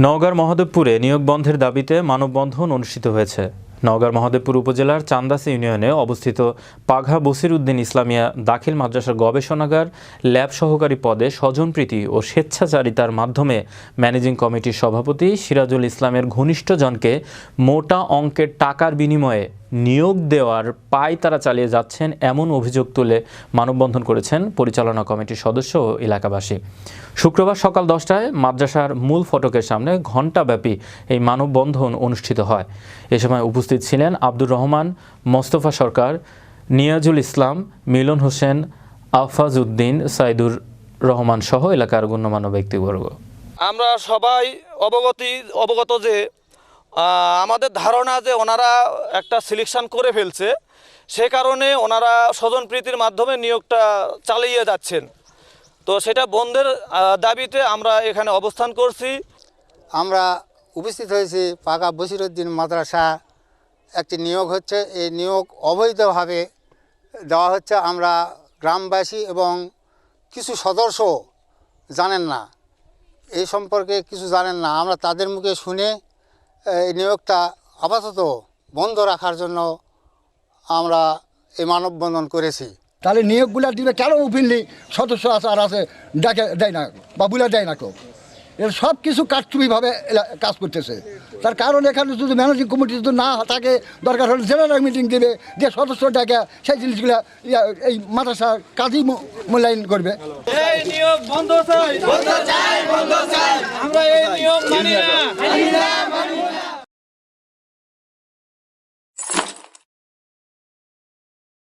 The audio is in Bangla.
নওগাঁর মহাদেবপুরে নিয়োগ বন্ধের দাবিতে মানববন্ধন অনুষ্ঠিত হয়েছে। নওগাঁর মহাদেবপুর উপজেলার চান্দাসি ইউনিয়নে অবস্থিত পাঘা বসির উদ্দিন ইসলামিয়া দাখিল মাদ্রাসার গবেষণাগার ল্যাব সহকারী পদে স্বজনপ্রীতি ও স্বেচ্ছাচারিতার মাধ্যমে ম্যানেজিং কমিটির সভাপতি সিরাজুল ইসলামের ঘনিষ্ঠজনকে মোটা অঙ্কের টাকার বিনিময়ে নিয়োগ দেওয়ার পায় তারা চালিয়ে যাচ্ছেন এমন অভিযোগ তুলে মানববন্ধন করেছেন পরিচালনা কমিটির সদস্য ও এলাকাবাসী। শুক্রবার সকাল দশটায় মাদ্রাসার মূল ফটকের সামনে ঘণ্টাব্যাপী এই মানববন্ধন অনুষ্ঠিত হয়। এ সময় উপস্থিত ছিলেন আব্দুর রহমান, মোস্তফা সরকার, নিয়াজুল ইসলাম, মিলন হোসেন, আফাজ উদ্দিন, সাইদুর রহমান সহ এলাকার গণ্যমান্য ব্যক্তিবর্গ। আমরা সবাই অবগতি অবগত যে আমাদের ধারণা যে ওনারা একটা সিলেকশন করে ফেলছে, সে কারণে ওনারা স্বজনপ্রীতির মাধ্যমে নিয়োগটা চালিয়ে যাচ্ছেন। তো সেটা বন্ধের দাবিতে আমরা এখানে অবস্থান করছি। আমরা উপস্থিত হয়েছি পাকা বসিরুদ্দিন মাদ্রাসা, একটি নিয়োগ হচ্ছে। এই নিয়োগ অবৈধভাবে দেওয়া হচ্ছে। আমরা গ্রামবাসী এবং কিছু সদস্য জানেন না। এই সম্পর্কে কিছু জানেন না। আমরা তাদের মুখে শুনে এই নিয়োগটা আপাতত বন্ধ রাখার জন্য আমরা এই মানববন্ধন করেছি। তাহলে নিয়োগগুলা দিবে কেন ওপেনলি সদস্য আছে আর আছে ডাকে দেয় না বা বুলে দেয় না কেউ? এর সব কিছু কারচুপিভাবে এলা- কাজ করতেছে। তার কারণ এখানে যদি ম্যানেজিং কমিটি যদি না থাকে দরকার হলে জেনারেল মিটিং দেবে যে সদস্য ডাকে সেই জিনিসগুলো এই মাদ্রাসার কাজই মূল্যায়ন করবে। এই নিয়োগ বন্ধ চাই বন্ধ চাই বন্ধ চাই। আমরা এই নিয়োগ মানি না।